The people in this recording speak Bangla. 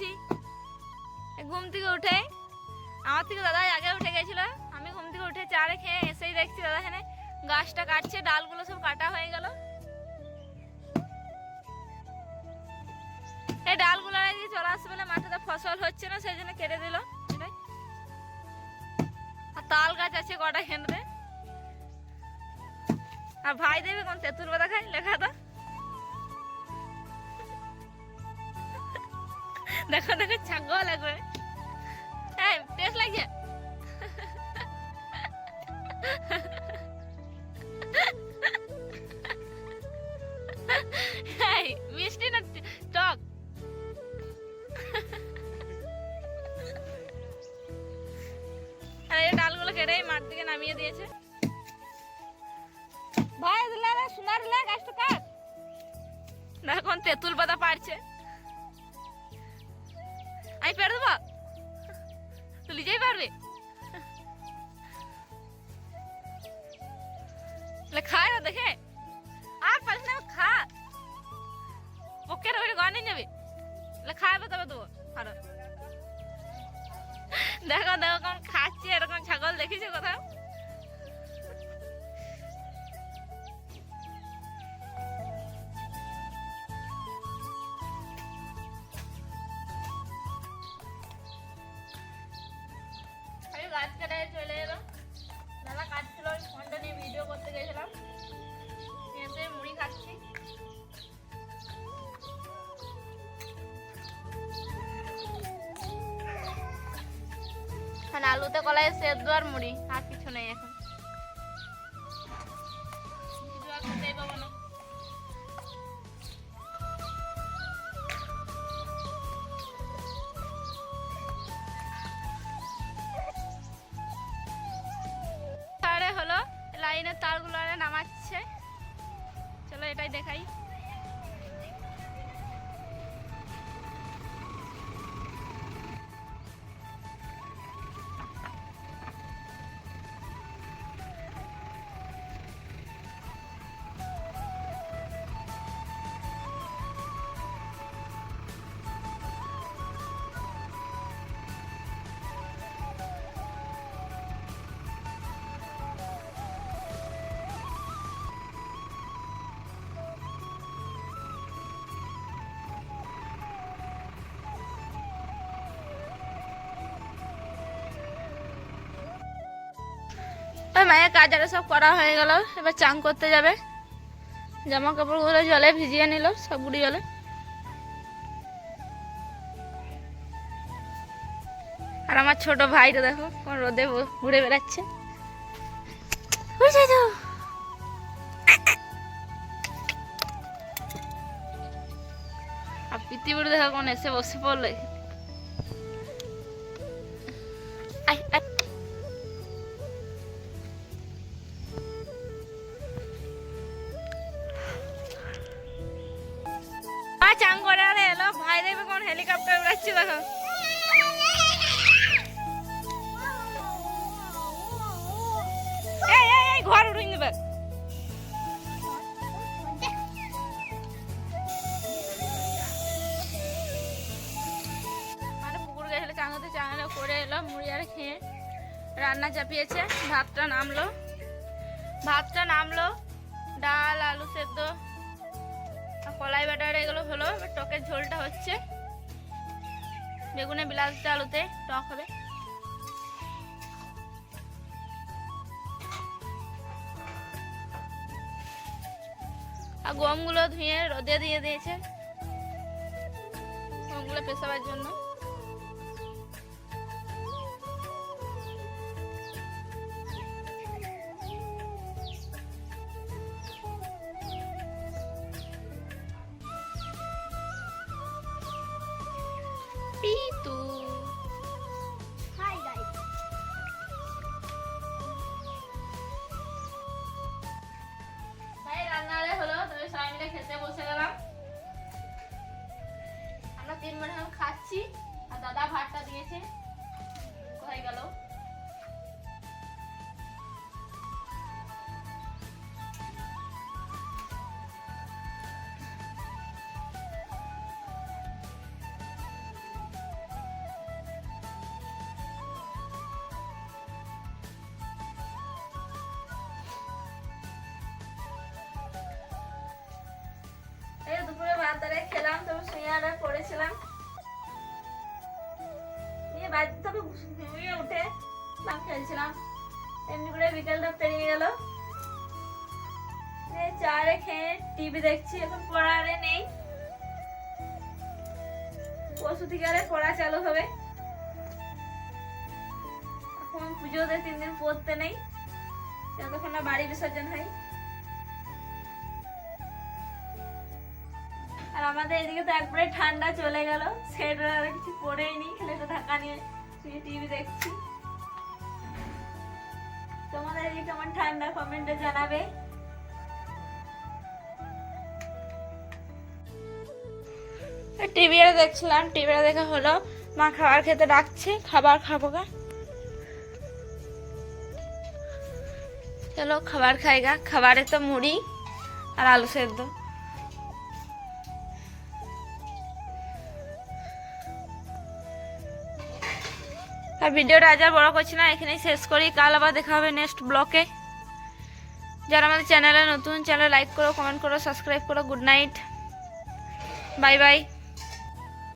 উঠছি ঘুম থেকে উঠে, আমার থেকে দাদা আগে উঠে গেছিল, আমি ঘুম থেকে উঠে চা খেয়ে এসেই দেখছি দাদা এখানে গাছটা কাটছে, ডালগুলো সব কাটা হয়ে গেল। এই ডালগুলো আগে চলে আসবে বলে মাঠেতে ফসল হচ্ছে না, সেই জন্য কেটে দিল আর তাল গাছ আছে কটা কেন্দ্রে আর ভাই দেবে কোন তেঁতুল বাদা খাই লেখাটা দেখো দেখো, ছাগল লাগবে এই, টেস্ট লাগছে? মিষ্টি না টক? আর এই ডালগুলো কেটে মাঠ থেকে নামিয়ে দিয়েছে। ভাই সোনার গাছটা দেখো কোন তেঁতুল পাতা পারছে আমি পেরে দেবো তুই নিজেই পারবে খায় না দেখে আর পারিস না খা পকের ওই গনে যাবে লে খাবে তবে দেবো আরও দেখো দেখো কোন খাচ্ছে এরকম ছাগল দেখিছে কোথাও এখন আলুতে কলাই সেদ্ধ আর মুড়ি আর কিছু নেই এখন। হলো লাইনের তারগুলো নামাচ্ছে। ওই মায়ের কাজ আরে সব করা হয়ে গেল। এবার চান করতে যাবে। জামা কাপড়গুলো জলে ভিজিয়ে নিল সব গুড়ি জলে। আর আমার ছোট ভাইটা দেখো কোন রোদে ঘুরে বেড়াচ্ছে। আর পৃথিবীর দেখো কোন এসে বসে পড়লে। আয়, আয়। চান করে আরে, এলো, ভাই দেখবে কোন হেলিকপ্টার উড়াচ্ছে, দেখো। ঘর গেছিল চান করতে চান করে এলো, মুড়ি আর খেয়ে রান্না চাপিয়েছে। ভাতটা নামলো। ভাতটা নামলো, ডাল, আলু সেদ্ধ। কলাই বাটার এগুলো হলো টকের ঝোলটা হচ্ছে। বেগুনে বিলাসটা আলুতে টক হবে। আর গমগুলো ধুয়ে রোদে দিয়ে দিয়েছে। গমগুলো পেশাবার জন্য। আর পড়েছিলাম নিয়ে বাড়িতে তবে ঘুমিয়ে উঠে বাম খেলছিলাম। এমনি করে বিকেলটা পেরিয়ে গেল। চারে খেয়ে টিভি দেখছি, এখন পড়ারে নেই। পরশু থেকে আরে পড়া চালু হবে। এখন পুজোতে তিন দিন পড়তে নেই। যতক্ষণ না বাড়ি বিসর্জন হয়। আর আমাদের এদিকে তো একবারে ঠান্ডা চলে গেল। সেটা আর কিছু পরেই নি, খেলে তো ঢাকা নিয়ে শুয়ে টিভি দেখছি। তোমাদের এদিকে কেমন ঠান্ডা কমেন্টে জানাবে? টিভিটা দেখছিলাম টিভিটা দেখা হলো। মা খাবার খেতে ডাকছে, খাবার খাব গা। চলো খাবার খাই গা, খাবারে তো মুড়ি আর আলু সেদ্ধ। আর ভিডিওটা আজ আর বড় করছি না, এখানেই শেষ করি। কাল আবার দেখা হবে নেক্সট ব্লকে যারা আমাদের চ্যানেলে নতুন চ্যানেল লাইক করো কমেন্ট করো সাবস্ক্রাইব করো গুড নাইট বাই বাই